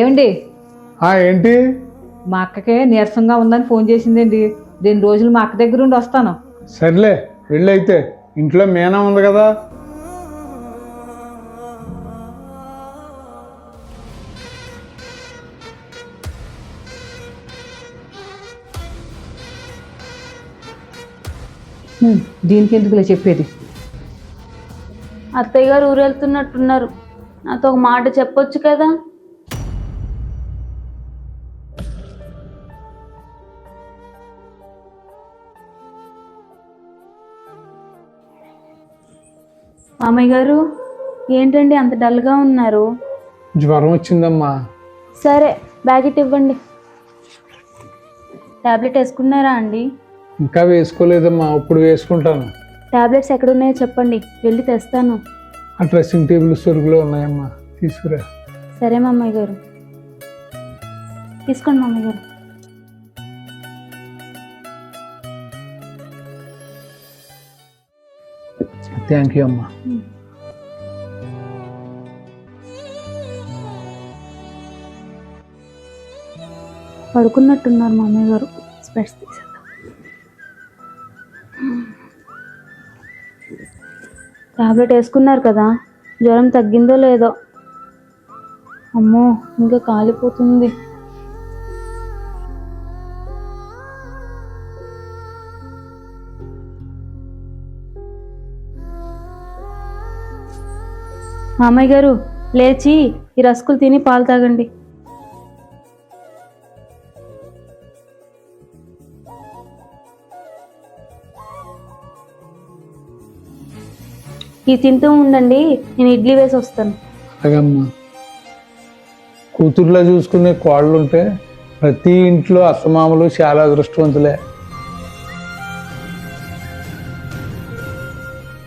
ఏమండి? ఆ ఏంటి? మా అక్కకే నీరసంగా ఉందని ఫోన్ చేసిందండి. రెండు రోజులు మా అక్క దగ్గర ఉండి వస్తాను. సర్లే వెళ్ళైతే. ఇంట్లో మీనా ఉంది కదా? దీనికి ఎందుకులే చెప్పేది? అత్తయ్య గారు ఊరు వెళ్తున్నట్టున్నారు నాతో ఒక మాట చెప్పొచ్చు కదా? మామయ్య గారు ఏంటండి అంత డల్గా ఉన్నారు? జ్వరం వచ్చిందమ్మా. సరే బ్యాకెట్ ఇవ్వండి. టాబ్లెట్ వేసుకున్నారా అండి? ఇంకా వేసుకోలేదమ్మా ఇప్పుడు వేసుకుంటాను. టాబ్లెట్స్ ఎక్కడున్నాయో చెప్పండి వెళ్ళి తెస్తాను. ఆ డ్రెస్సింగ్ టేబుల్ సరుకులో ఉన్నాయమ్మా తీసుకురా. సరే మామయ్య గారు. తీసుకోండి మామయ్య గారు. థ్యాంక్ యూ అమ్మా. పడుకున్నట్టున్నారు మామయ్య గారు. స్పెట్స్ తీసేద్దాం. టాబ్లెట్ వేసుకున్నారు కదా జ్వరం తగ్గిందో లేదో? అమ్మో ఇంకా కాలిపోతుంది. మామయ్య గారు లేచి ఈ రస్కులు తిని పాలు తాగండి. ఈ తింటూ ఉండండి నేను ఇడ్లీ వేసి వస్తాను. అలాగమ్మా. కూతుర్లో చూసుకునే కోళ్ళు ఉంటే ప్రతి ఇంట్లో అత్తమామలు చాలా అదృష్టవంతులే.